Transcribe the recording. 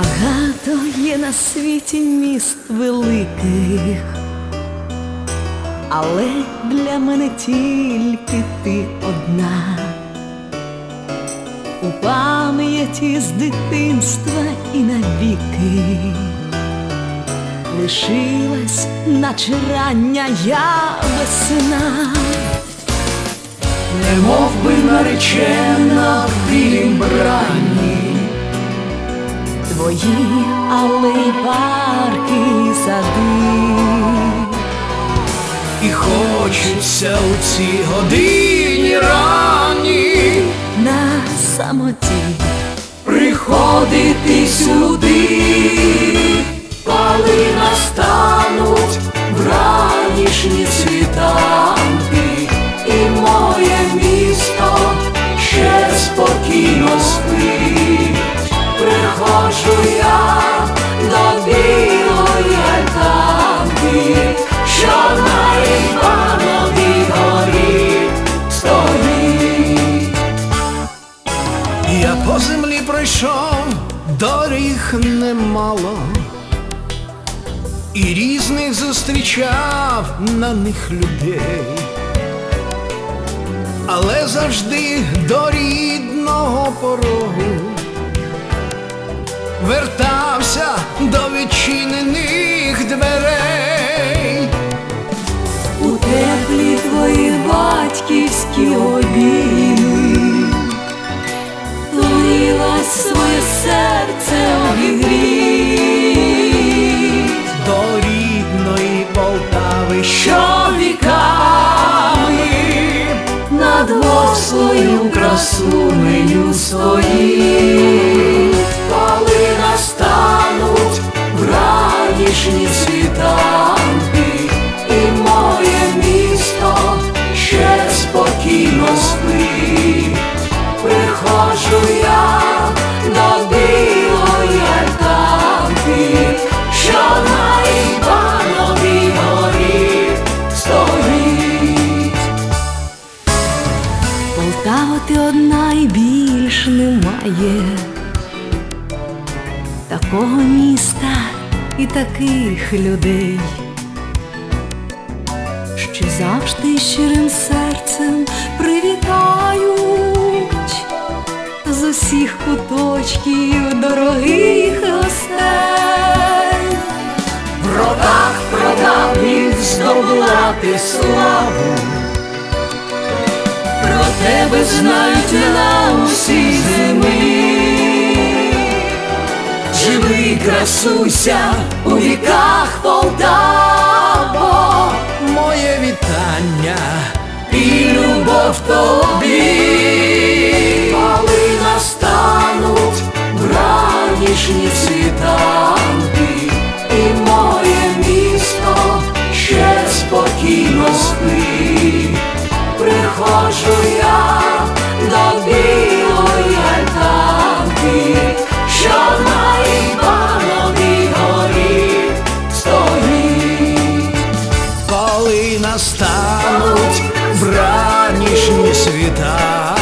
Багато є на світі міст великих, але для мене тільки ти одна. У пам'яті з дитинства і навіки лишилась, наче рання я весна. Немов би наречена Твої алеї, парки, сади, і хочеться у цій годині рані на самоті, приходити сюди, і різних зустрічав на них людей, але завжди до рідного порогу вертався до одна більш немає. Такого міста і таких людей, що завжди щирим серцем привітають з усіх куточків дорогих гостей. В роках прадавніх здобула ти славу, тебе знають на усі зими. живи, красуйся у віках Полтаво, моє вітання і любов тобі. Хочу я до білої альтанки, що на Івановій горі стоїть, коли настануть вранішні світа.